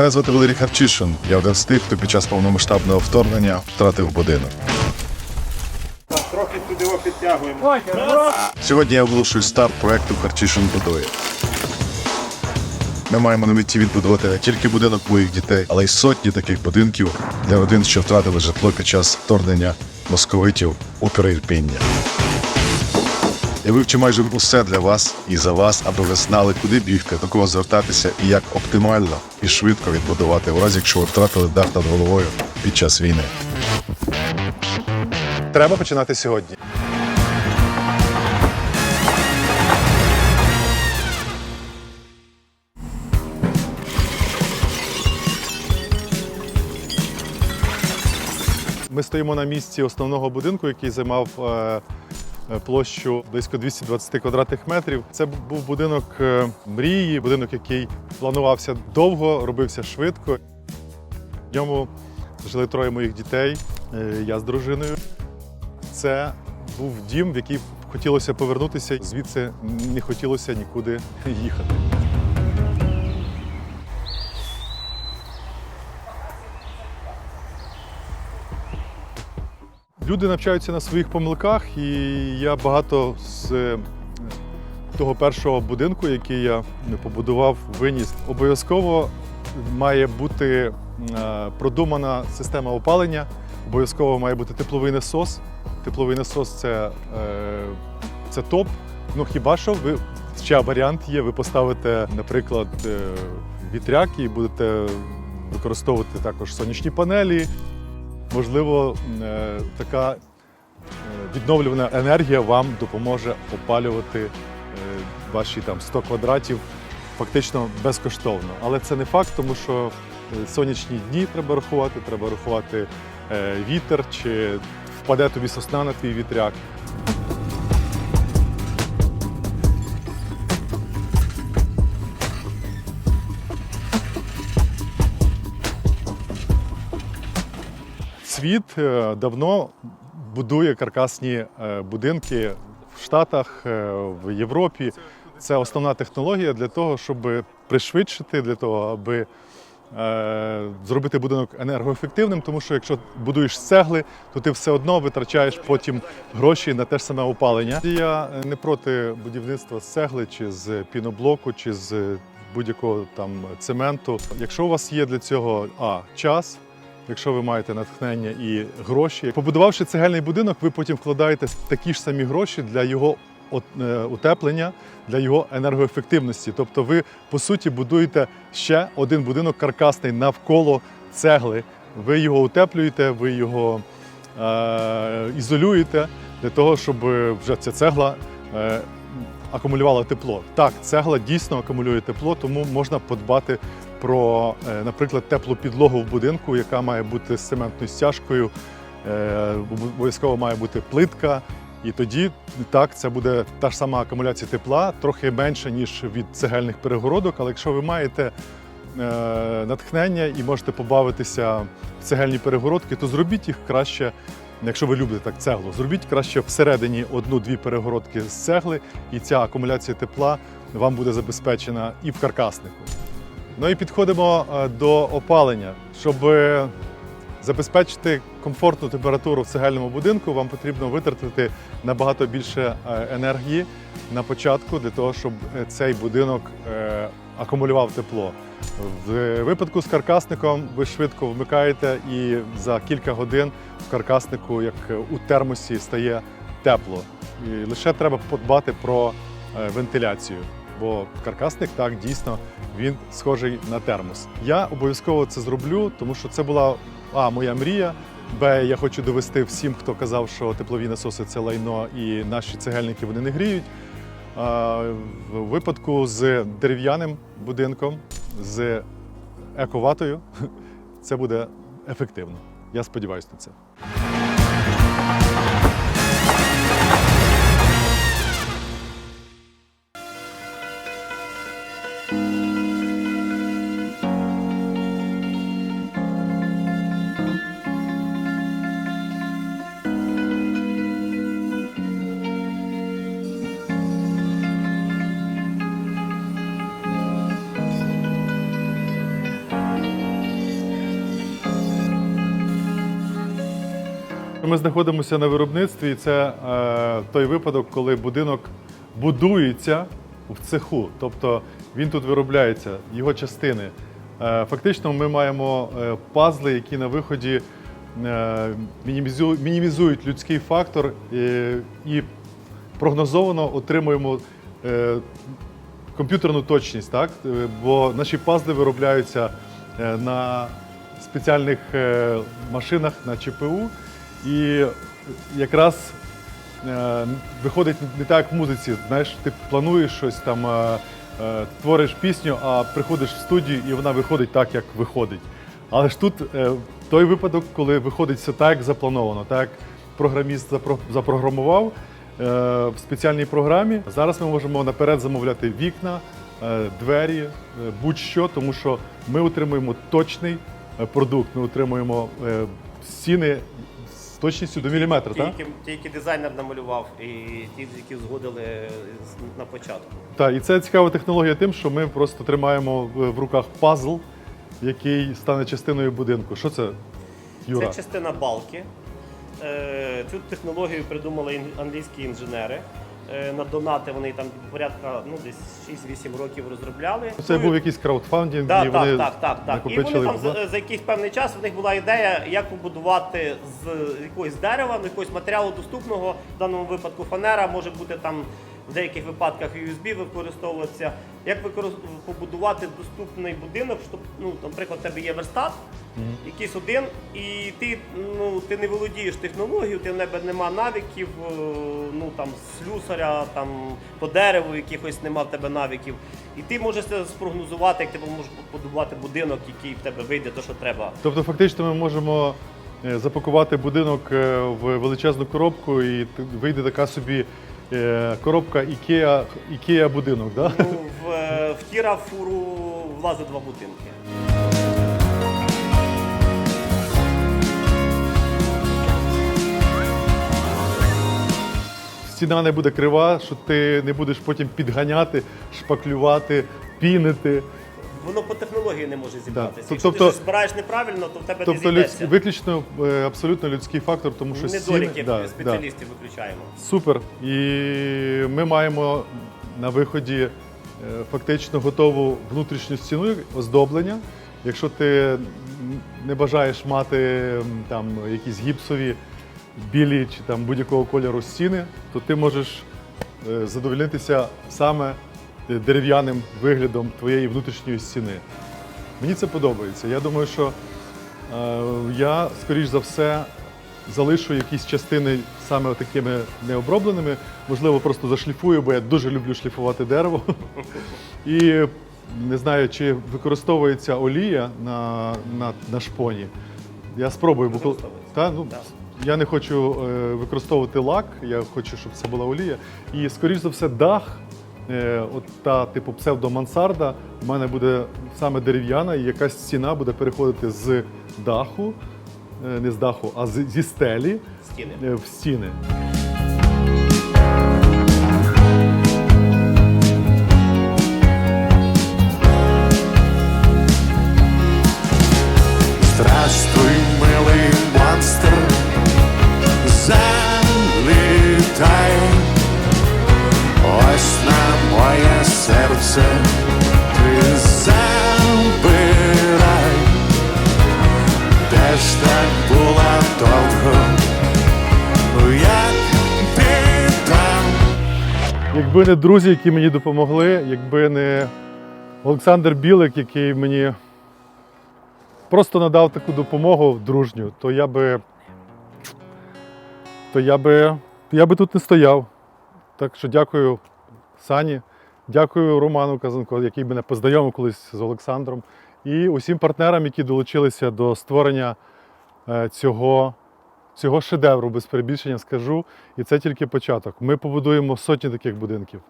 Мене звати Валерій Харчишин. Я один з тих, хто під час повномасштабного вторгнення втратив будинок. Трохи туди його підтягуємо. Сьогодні я оголошую старт проекту Харчишин будує. Ми маємо на меті відбудувати не тільки будинок моїх дітей, але й сотні таких будинків для родин, що втратили житло під час вторгнення московитів у Переірпіння. Я вивчу майже усе для вас і за вас, аби ви знали, куди бігти, до кого звертатися і як оптимально і швидко відбудувати, у разі якщо ви втратили дах над головою під час війни. Треба починати сьогодні. Ми стоїмо на місці основного будинку, який займав е, площу близько 220 квадратних метрів. Це був будинок е, мрії, будинок, який планувався довго, робився швидко. В ньому жили троє моїх дітей, е, я з дружиною. Це був дім, в який хотілося повернутися, звідси не хотілося нікуди їхати. Люди навчаються на своїх помилках, і я багато з е, того першого будинку, який я побудував, виніс. Обов'язково має бути е, продумана система опалення, обов'язково має бути тепловий насос. Тепловий насос це, е, це топ. Ну хіба що ви ще варіант є, ви поставите, наприклад, е, вітряк і будете використовувати також сонячні панелі. Можливо, е, така е, відновлювана енергія вам допоможе опалювати е, ваші там 100 квадратів фактично безкоштовно. Але це не факт, тому що сонячні дні треба рахувати, треба рахувати вітер, чи впаде тобі сосна на твій вітряк. Світ е, давно будує каркасні е, будинки в Штатах, е, в Європі. Це основна технологія для того, щоб пришвидшити, для того, аби зробити будинок енергоефективним, тому що якщо будуєш з цегли, то ти все одно витрачаєш потім гроші на те ж саме опалення. Я не проти будівництва з цегли, чи з піноблоку, чи з будь-якого там цементу. Якщо у вас є для цього а час. Якщо ви маєте натхнення і гроші, побудувавши цегельний будинок, ви потім вкладаєте такі ж самі гроші для його е, утеплення, для його енергоефективності. Тобто, ви по суті будуєте ще один будинок каркасний навколо цегли. Ви його утеплюєте, ви його е, ізолюєте для того, щоб вже ця цегла е, акумулювала тепло. Так, цегла дійсно акумулює тепло, тому можна подбати про, е, наприклад, теплу підлогу в будинку, яка має бути з цементною стяжкою. Е, Обов'язково має бути плитка. І тоді так, це буде та ж сама акумуляція тепла, трохи менше, ніж від цегельних перегородок. Але якщо ви маєте е, натхнення і можете побавитися в цегельні перегородки, то зробіть їх краще, якщо ви любите так цеглу, зробіть краще всередині одну-дві перегородки з цегли, і ця акумуляція тепла вам буде забезпечена і в каркаснику. Ну і підходимо е, до опалення. Щоб е, забезпечити комфортну температуру в цегельному будинку, вам потрібно витратити набагато більше е, енергії на початку для того, щоб цей будинок акумулював тепло. В випадку з каркасником ви швидко вмикаєте і за кілька годин в каркаснику, як у термосі, стає тепло. І лише треба подбати про вентиляцію. Бо каркасник так дійсно він схожий на термос. Я обов'язково це зроблю, тому що це була а моя мрія. Б, я хочу довести всім, хто казав, що теплові насоси це лайно і наші цегельники вони не гріють. В випадку з дерев'яним будинком, з ековатою, це буде ефективно. Я сподіваюся на це. Ми знаходимося на виробництві, і це е, той випадок, коли будинок будується в цеху. Тобто він тут виробляється, його частини. Е, фактично, ми маємо е, пазли, які на виході е, мінімізу- мінімізують людський фактор е, і прогнозовано отримуємо е, комп'ютерну точність, так? Е, бо наші пазли виробляються е, на спеціальних машинах на ЧПУ. І якраз е, виходить не так, як в музиці. Знаєш, ти плануєш щось там, е, е, твориш пісню, а приходиш в студію і вона виходить так, як виходить. Але ж тут е, той випадок, коли виходить все так, як заплановано, так як програміст запро- запрограмував е, в спеціальній програмі. Зараз ми можемо наперед замовляти вікна, е, двері, е, будь-що, тому що ми отримуємо точний е, продукт, ми отримуємо е, стіни з точністю до міліметра. Так? Тільки, тільки дизайнер намалював і ті, які згодили з- на початку. Так, і це цікава технологія тим, що ми просто тримаємо в руках пазл, який стане частиною будинку. Що це, Юра? Це частина балки. Е, Цю технологію придумали ін- англійські інженери. Е, На донати вони там порядка ну, десь 6-8 років розробляли. Це був якийсь краудфандинг, Да, і вони так, так, так, так. І вони там за, за якийсь певний час в них була ідея, як побудувати з якогось дерева, ну, якогось матеріалу доступного, в даному випадку фанера, може бути там в деяких випадках USB використовуватися. Як використ- побудувати доступний будинок, щоб, ну, наприклад, в тебе є верстат, якийсь один, і ти, ну, ти не володієш технологією, ти в тебе нема навиків, е, ну там слюсаря, там по дереву якихось нема в тебе навиків. І ти можеш це спрогнозувати, як ти можеш побудувати будинок, який в тебе вийде, то що треба. Тобто, фактично, ми можемо е, запакувати будинок е, в величезну коробку, і вийде така собі коробка ікея ікея будинок. Да? Ну, в, е, в Кіра фуру влазить два будинки. Стіна не буде крива, що ти не будеш потім підганяти, шпаклювати, пінити. Воно по технології не може зібратися. Тобто- Якщо ти щось збираєш неправильно, то в тебе Тобто не людсь, зійдеться. виключно е, абсолютно людський фактор, тому що Недоліки да, да. спеціалістів виключаємо. Супер. І ми маємо на виході е, фактично готову внутрішню стіну оздоблення. Якщо ти м, не бажаєш мати м, там якісь гіпсові, білі чи там будь-якого кольору стіни, то ти можеш е, задовольнитися саме дерев'яним виглядом твоєї внутрішньої стіни. Мені це подобається. Я думаю, що е, я, скоріш за все, залишу якісь частини саме такими необробленими. Можливо, просто зашліфую, бо я дуже люблю шліфувати дерево. І не знаю, чи використовується олія на, на, на шпоні. Я спробую, бо. Та, ну, я не хочу е, використовувати лак, я хочу, щоб це була олія. І, скоріш за все, дах, от та типу псевдомансарда, в мене буде саме дерев'яна, і якась стіна буде переходити з даху, е, не з даху, а зі стелі Стіни. е, в стіни. Якби не друзі, які мені допомогли, якби не Олександр Білик, який мені просто надав таку допомогу дружню, то я би. То я би, я би тут не стояв. Так що дякую Сані, дякую Роману Казанко, який мене познайомив колись з Олександром, і усім партнерам, які долучилися до створення е, цього, цього шедевру без перебільшення скажу. І це тільки початок. Ми побудуємо сотні таких будинків.